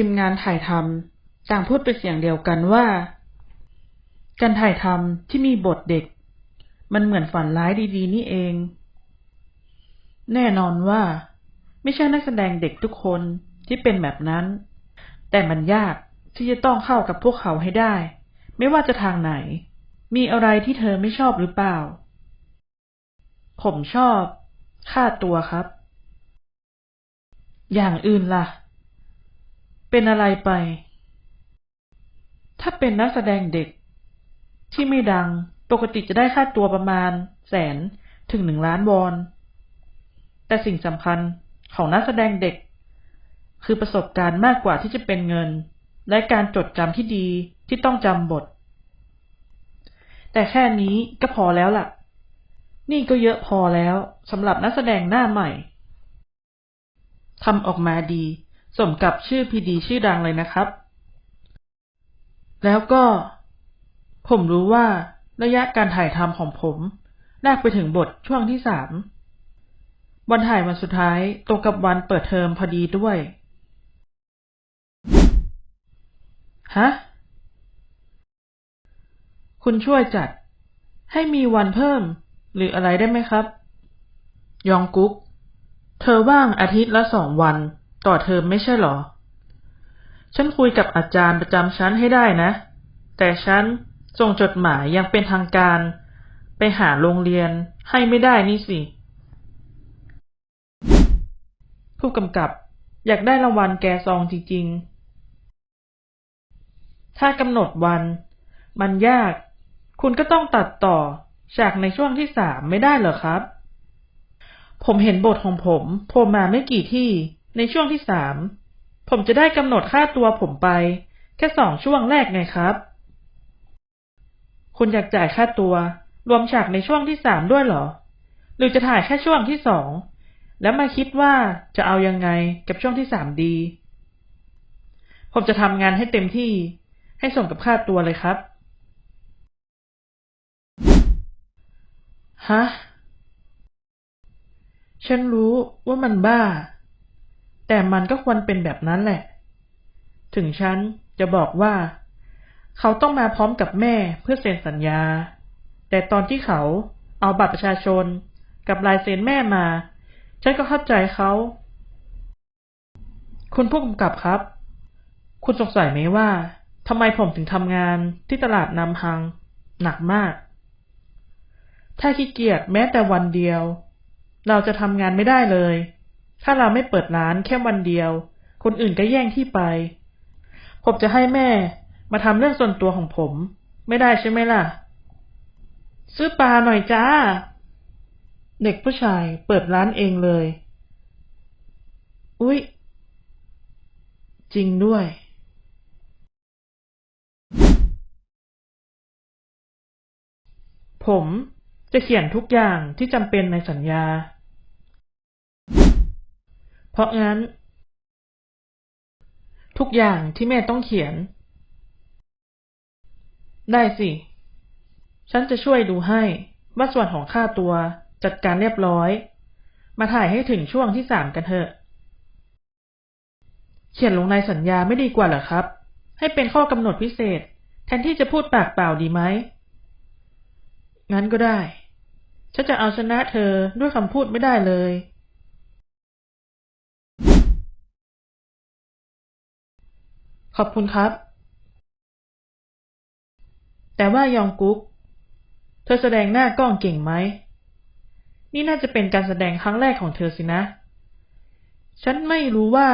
ทีมงานถ่ายทำต่างพูดเป็นเสียงเดียวกันว่า การถ่ายทำที่มีบทเด็ก มันเหมือนฝันร้ายดีๆ นี่เอง แน่นอนว่า ไม่ใช่นักแสดงเด็กทุกคนที่เป็นแบบนั้น แต่มันยากที่จะต้องเข้ากับพวกเขาให้ได้ ไม่ว่าจะทางไหน มีอะไรที่เธอไม่ชอบหรือเปล่า ผมชอบ ค่าตัวครับ อย่างอื่นล่ะ เป็นอะไรไป ถ้าเป็นนักแสดงเด็ก ที่ไม่ดังปกติจะได้ค่าตัวประมาณ แสนถึงหนึ่งล้านวอน แต่สิ่งสำคัญของนักแสดงเด็ก คือประสบการณ์มากกว่าที่จะเป็นเงิน และการจดจำที่ดีที่ต้องจำบท แต่แค่นี้ก็พอแล้วล่ะ นี่ก็เยอะพอแล้วสำหรับนักแสดงหน้าใหม่ทำออกมาดี สมกับชื่อพีดีชื่อดังเลยนะครับ แล้วก็ ผมรู้ว่าระยะการถ่ายทำของผมลากไปถึงบทช่วงที่สามวันถ่ายวันสุดท้ายตรงกับวันเปิดเทอมพอดีด้วย ฮะ คุณช่วยจัด ให้มีวันเพิ่ม หรืออะไรได้ไหมครับ ยองกุ๊ก เธอว่างอาทิตย์ละสองวัน ต่อเทอมไม่ใช่หรอ ฉันคุยกับอาจารย์ประจำชั้นให้ได้นะ แต่ฉันส่งจดหมายยังเป็นทางการ ไปหาโรงเรียนให้ไม่ได้นี่สิ ผู้กำกับอยากได้รางวัลแกซองจริงๆ ถ้ากำหนดวัน มันยาก คุณก็ต้องตัดต่อฉากในช่วงที่สามไม่ได้เหรอครับ ผมเห็นบทของผมโผล่มาไม่กี่ที่ ในช่วงที่สามผมจะได้กำหนดค่าตัวผมไป แค่สองช่วงแรกไงครับ คุณอยากจ่ายค่าตัว รวมฉากในช่วงที่สามด้วยเหรอ หรือจะถ่ายแค่ช่วงที่สอง แล้วมาคิดว่าจะเอายังไงกับช่วงที่สามดี ผมจะทำงานให้เต็มที่ ให้สมกับค่าตัวเลยครับ ฮะ ฉันรู้ว่ามันบ้า แต่มันก็ควรเป็นแบบนั้นแหละ ถึงฉันจะบอกว่า เขาต้องมาพร้อมกับแม่เพื่อเซ็นสัญญา แต่ตอนที่เขาเอาบัตรประชาชนกับลายเซ็นแม่มา ฉันก็เข้าใจเขา คุณผู้กำกับครับ คุณสงสัยไหมว่าทำไมผมถึงทำงานที่ตลาดนำฮัง หนักมาก ถ้าขี้เกียจแม้แต่วันเดียว เราจะทำงานไม่ได้เลย ถ้าเราไม่เปิดร้านแค่วันเดียว คนอื่นก็แย่งที่ไป ผมจะให้แม่ มาทำเรื่องส่วนตัวของผม ไม่ได้ใช่ไหมล่ะ ซื้อปลาหน่อยจ้า เด็กผู้ชายเปิดร้านเองเลย อุ๊ย จริงด้วยผมจะเขียนทุกอย่างที่จำเป็นในสัญญา เพราะงั้น ทุกอย่างที่แม่ต้องเขียน ได้สิ ฉันจะช่วยดูให้ว่าส่วนของค่าตัวจัดการเรียบร้อย มาถ่ายให้ถึงช่วงที่สามกันเถอะ เขียนลงในสัญญาไม่ดีกว่าหรอครับ ให้เป็นข้อกำหนดพิเศษ แทนที่จะพูดปากเปล่าดีไหม งั้นก็ได้ ฉันจะเอาชนะเธอด้วยคำพูดไม่ได้เลย ขอบคุณครับ แต่ว่ายองกุ๊ก เธอแสดงหน้ากล้องเก่งไหม นี่น่าจะเป็นการแสดงครั้งแรกของเธอสินะ ฉันไม่รู้ว่า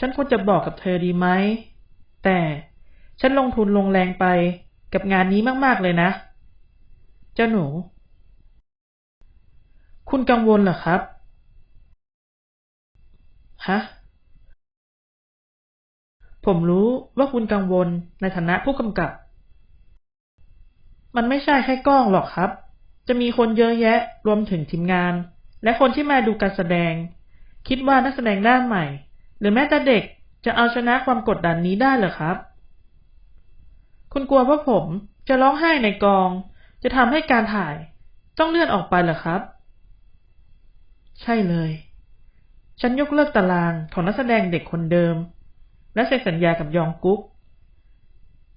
ฉันควรจะบอกกับเธอดีไหม แต่ฉันลงทุนลงแรงไปกับงานนี้มาก ๆ เลยนะ เจ้าหนู คุณกังวลเหรอครับ ฮะ ผมรู้ว่าคุณกังวลในฐานะผู้กำกับ มันไม่ใช่แค่กล้องหรอกครับ จะมีคนเยอะแยะรวมถึงทีมงาน และคนที่มาดูการแสดง คิดว่านักแสดงหน้าใหม่ หรือแม้แต่เด็กจะเอาชนะความกดดันนี้ได้เหรอครับ คุณกลัวว่าผมจะร้องไห้ในกอง จะทำให้การถ่าย ต้องเลื่อนออกไปเหรอครับ ใช่เลย ฉันยกเลิกตารางของนักแสดงเด็กคนเดิม และเซ็นสัญญากับยองกุ๊ก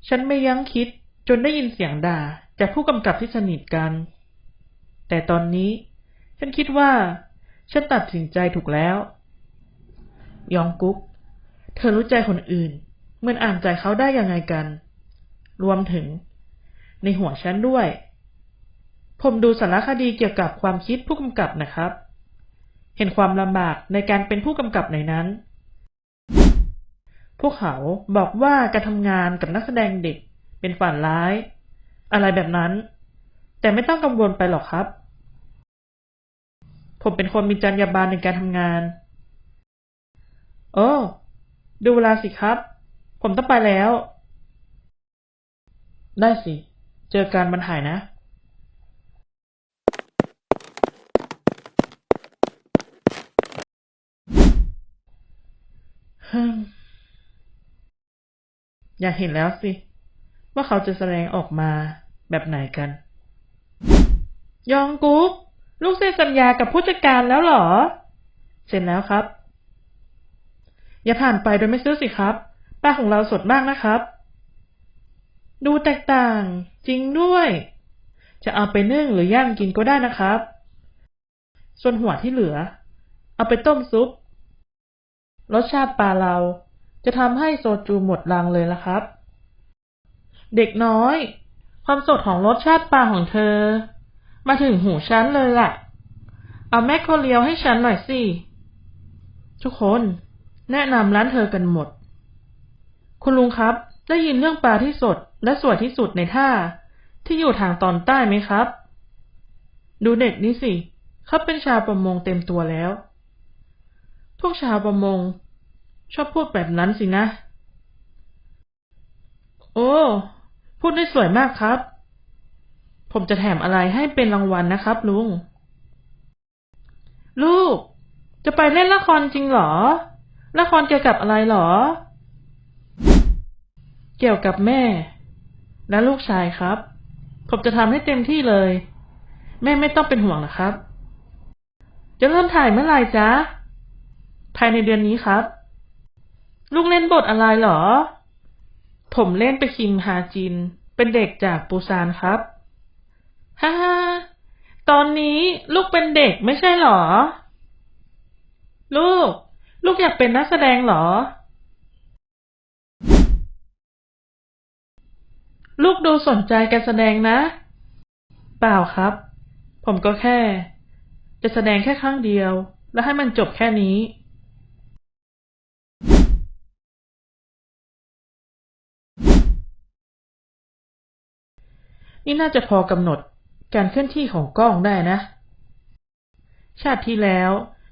ฉันไม่ยั้งคิดจนได้ยินเสียงด่าจากผู้กำกับที่สนิทกัน แต่ตอนนี้ ฉันคิดว่า ฉันตัดสินใจถูกแล้ว ยองกุ๊ก เธอรู้ใจคนอื่น เหมื่อนอ่านใจเขาได้ยังไงกัน รวมถึง ในหัวฉันด้วย ผมดูสารคดีเกี่ยวกับความคิดผู้กำกับนะครับ เห็นความลำบากในการเป็นผู้กำกับในนั้น พวกเขาบอกว่าการทำงานกับนักแสดงเด็กเป็นฝันร้าย อะไรแบบนั้น แต่ไม่ต้องกังวลไปหรอกครับ ผมเป็นคนมีจรรยาบรรณในการทำงาน โอ้ดูเวลาสิครับ ผมต้องไปแล้ว ได้สิ เจอกันบรรหายนะ ฮึม อยากเห็นแล้วสิ ว่าเขาจะแสดงออกมาแบบไหนกัน ยองกุ๊กลูกเซ็นสัญญากับผู้จัดการแล้วเหรอ เซ็นแล้วครับ อย่าผ่านไปโดยไม่ซื้อสิครับปลาของเราสดมากนะครับ ดูแตกต่าง จริงด้วย จะเอาไปนึ่งหรือย่างกินก็ได้นะครับ ส่วนหัวที่เหลือ เอาไปต้มซุป รสชาติปลาเรา จะทำให้โซจูหมดลังเลยละครับ เด็กน้อย ความสดของรสชาติปลาของเธอ มาถึงหูฉันเลยล่ะ เอาแมคโครเลียวให้ฉันหน่อยสิ ทุกคนแนะนำร้านเธอกันหมด คุณลุงครับ ได้ยินเรื่องปลาที่สดและสวยที่สุดในท่า ที่อยู่ทางตอนใต้ไหมครับ ดูเด็กนี่สิเขาเป็นชาวประมงเต็มตัวแล้ว พวกชาวประมง ชอบพูดแบบนั้นสินะ โอ้ พูดได้สวยมากครับ ผมจะแถมอะไรให้เป็นรางวัลนะครับ ลุง ลูก จะไปเล่นละครจริงเหรอ ละครเกี่ยวกับอะไรเหรอ เกี่ยวกับแม่ และลูกชายครับ ผมจะทำให้เต็มที่เลย แม่ไม่ต้องเป็นห่วงนะครับ จะเริ่มถ่ายเมื่อไหร่จ๊ะภายในเดือนนี้ครับ ลูกเล่นบทอะไรเหรอ ผมเล่นไปนคิมฮาจิน เป็นเด็กจากปูซานครับ ฮ่าฮ่าตอนนี้ลูกเป็นเด็กไม่ใช่เหรอ ลูก ลูกอยากเป็นนักแสดงเหรอ ลูกดูสนใจการแสดงนะ เปล่าครับ ผมก็แค่ จะแสดงแค่ครั้งเดียว แล้วให้มันจบแค่นี้ นี่น่าจะพอกำหนดการเคลื่อนที่ของกล้องได้นะ ชาติที่แล้ว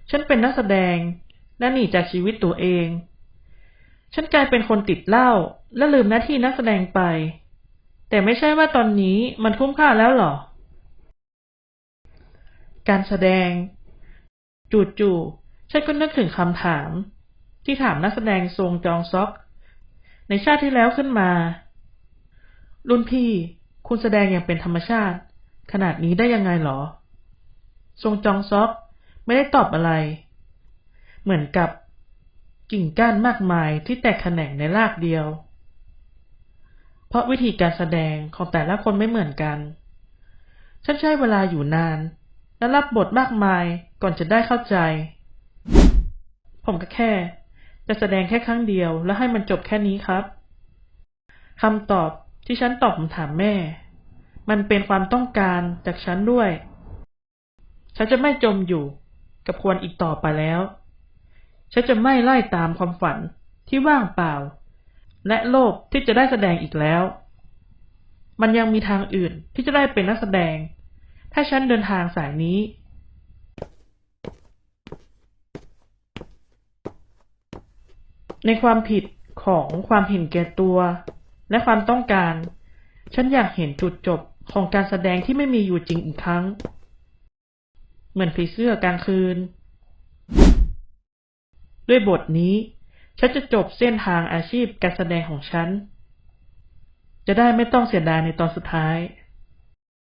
ฉันเป็นนักแสดง และหนีจากชีวิตตัวเอง ฉันกลายเป็นคนติดเหล้าและลืมหน้าที่นักแสดงไป แต่ไม่ใช่ว่าตอนนี้มันคุ้มค่าแล้วหรอ การแสดง จู่ๆฉันก็นึกถึงคำถาม ที่ถามนักแสดงทรงจองซอก ในชาติที่แล้วขึ้นมา รุ่นพี่ คุณแสดงอย่างเป็นธรรมชาติ ขนาดนี้ได้ยังไงหรอ ทรงจองซอกไม่ได้ตอบอะไร เหมือนกับกิ่งก้านมากมายที่แตกแขนงในรากเดียว เพราะวิธีการแสดงของแต่ละคนไม่เหมือนกัน ฉันใช้เวลาอยู่นาน และรับบทมากมายก่อนจะได้เข้าใจ ผมก็แค่ จะแสดงแค่ครั้งเดียว แล้วให้มันจบแค่นี้ครับคำตอบ ที่ฉันตอบคำถามแม่ มันเป็นความต้องการจากฉันด้วย ฉันจะไม่จมอยู่กับควรอีกต่อไปแล้ว ฉันจะไม่ไล่ตามความฝันที่ว่างเปล่า และโลภที่จะได้แสดงอีกแล้ว มันยังมีทางอื่นที่จะได้เป็นนักแสดง ถ้าฉันเดินทางสายนี้ในความผิดของความเห็นแก่ตัว และความต้องการ ฉันอยากเห็นจุดจบของการแสดงที่ไม่มีอยู่จริงอีกครั้ง เหมือนผีเสื้อกลางคืน ด้วยบทนี้ ฉันจะจบเส้นทางอาชีพการแสดงของฉัน จะได้ไม่ต้องเสียดายในตอนสุดท้าย